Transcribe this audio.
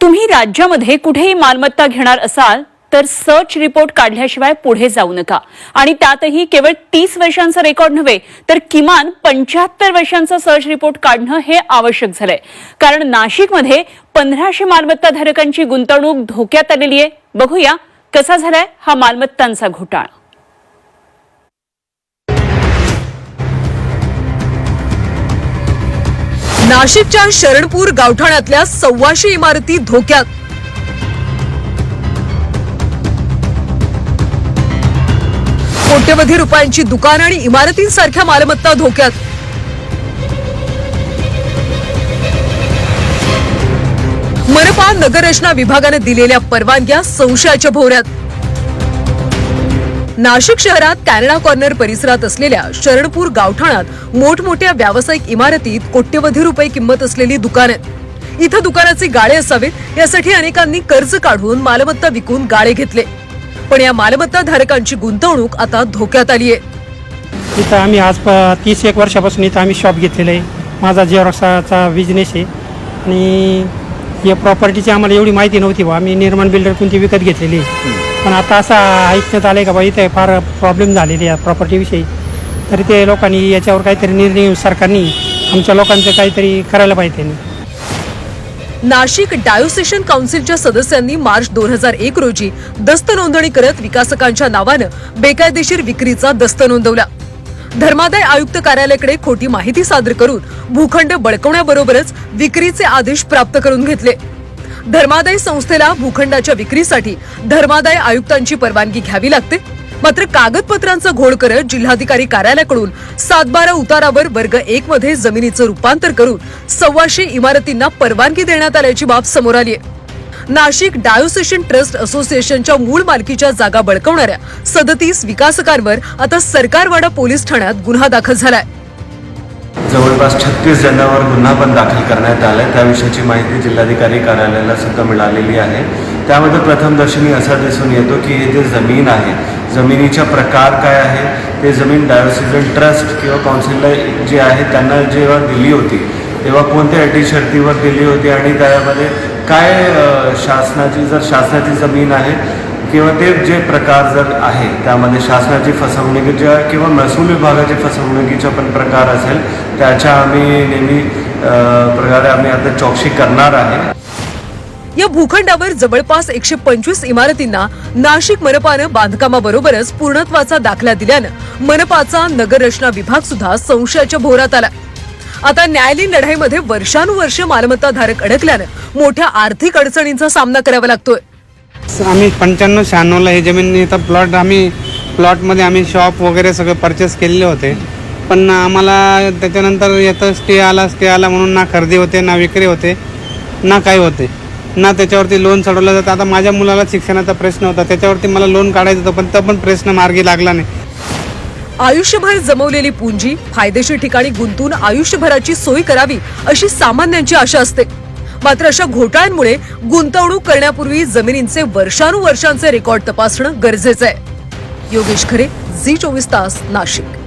तुम्ही राज्यामध्ये कुठेही मालमत्ता घेणार असाल तर सर्च रिपोर्ट काढल्याशिवाय पुढे जाऊ नका. आणि त्यातही केवळ तीस वर्षांचा रेकॉर्ड नव्हे तर किमान पंच्याहत्तर वर्षांचा सर्च रिपोर्ट काढणं हे आवश्यक झालंय. कारण नाशिकमध्ये पंधराशे मालमत्ता धारकांची गुंतवणूक धोक्यात आलेली आहे. बघूया कसा झालाय हा मालमत्तांचा घोटाळा. नाशिकच्या शरणपूर गावठाणातल्या सव्वाशे इमारती धोक्यात. कोट्यवधी रुपयांची दुकान आणि इमारतींसारख्या मालमत्ता धोक्यात. मनपा नगररचना विभागाने दिलेल्या परवानग्या संशयाच्या भोवऱ्यात. नाशिक शहरात कॅनडा कॉर्नर परिसरात असलेल्या शरणपूर गावठाणात मोठमोठ्या व्यावसायिक इमारतीत कोट्यवधी रुपये किंमत असलेली दुकान आहेत. इथं दुकानाचे गाळे असावेत यासाठी अनेकांनी कर्ज काढून मालमत्ता विकून गाळे घेतले. पण या मालमत्ता धारकांची गुंतवणूक आता धोक्यात आली आहे. इथं आम्ही आज तीस एक वर्षापासून इथं आम्ही शॉप घेतलेलं आहे. माझा झेरॉक्साचा बिझनेस आहे. आणि या प्रॉपर्टीची आम्हाला एवढी माहिती नव्हती बा आम्ही निर्माण बिल्डर कोणती विकत घेतलेली. पण आता असं ऐकण्यात आलं का बा इथे फार प्रॉब्लेम झालेले आहे प्रॉपर्टीविषयी तरी ते लोकांनी याच्यावर काहीतरी निर्णय सरकारने आमच्या लोकांचं काहीतरी करायला पाहिजे नाशिक डायोसेशन काउन्सिलच्या सदस्यांनी मार्च दोन हजार एक रोजी दस्त नोंदणी करत विकासकांच्या नावानं बेकायदेशीर विक्रीचा दस्त नोंदवला. धर्मादाय आयुक्त कार्यालयाकडे खोटी माहिती सादर करून भूखंड बळकवण्याबरोबरच विक्रीचे आदेश प्राप्त करून घेतले. धर्मादाय संस्थेला भूखंडाच्या विक्रीसाठी धर्मादाय आयुक्तांची परवानगी घ्यावी लागते. मात्र कागदपत्रांचा घोळ करत जिल्हाधिकारी कार्यालयाकडून सातबारा उतारावर वर्ग एक मध्ये जमिनीचं रूपांतर करून सव्वाशे इमारतींना परवानगी देण्यात आल्याची बाब समोर आली आहे. नाशिक डायोसेशन ट्रस्ट असोसिएशनच्या मूळ मालकीच्या जागा बळकवणाऱ्या सदतीस विकासकांवर आता सरकारवाडा पोलीस ठाण्यात गुन्हा दाखल झालाय. जवळपास छत्तीस जणांवर गुन्हा पण दाखल करण्यात आला आहे त्याविषयीची माहिती जिल्हाधिकारी कार्यालयाला सुद्धा मिळालेली आहे. त्यामध्ये प्रथमदर्शनी असा दिसून येतो की हे जे जमीन आहे जमिनीचा प्रकार काय आहे ते जमीन डायोसिजन ट्रस्ट किंवा काउन्सिलला जे आहे त्यांना जेव्हा दिली होती तेव्हा कोणत्या अटी शर्तीवर दिली होती आणि त्यामध्ये काय शासनाची जर शासनाची जमीन आहे किंवा ते जे प्रकार जर आहे त्यामध्ये शासनाची फसवणुकीच्या किंवा महसूल विभागाची फसवणुकीचा पण प्रकार असेल त्याच्या आम्ही नेहमी प्रकारे आम्ही आता चौकशी करणार आहे. या भूखंडावर जवळपास एकशे पंचवीस इमारतींना नाशिक मनपानं बांधकामाबरोबरच पूर्णत्वाचा दाखला दिल्यानं मनपाचा नगररचना विभाग सुद्धा संशयाच्या भोरात आला. आता न्यायालयीन लढाईमध्ये वर्षानुवर्ष मालमत्ता धारक अडकल्यानं मोठ्या आर्थिक अडचणींचा सामना करावा लागतोय. आम्ही पंच्याण्णव शहाण्णवला हे जमीन इथं प्लॉट आम्ही प्लॉटमध्ये आम्ही शॉप वगैरे सगळं परचेस केलेले होते. पण आम्हाला त्याच्यानंतर येतं स्टे आला स्टे आला म्हणून ना खरेदी होते ना विक्री होते ना काही होते. ना त्याच्यावरती लोन चढवलं जातं. आता माझ्या मुलाला शिक्षणाचा प्रश्न होता. त्याच्यावरती मला लोन काढायचं होतं पण तो पण प्रश्न मार्गी लागला नाही. आयुष्यभर जमवलेली पुंजी फायदेशीर ठिकाणी गुंतून आयुष्यभराची सोय करावी अशी सामान्यांची आशा असते. मात्र अशा घोटाळ्यांमुळे गुंतवणूक करण्यापूर्वी जमिनींचे वर्षानुवर्षांचे रेकॉर्ड तपासणं गरजेचं आहे. योगेश खरे झी चोवीस तास नाशिक.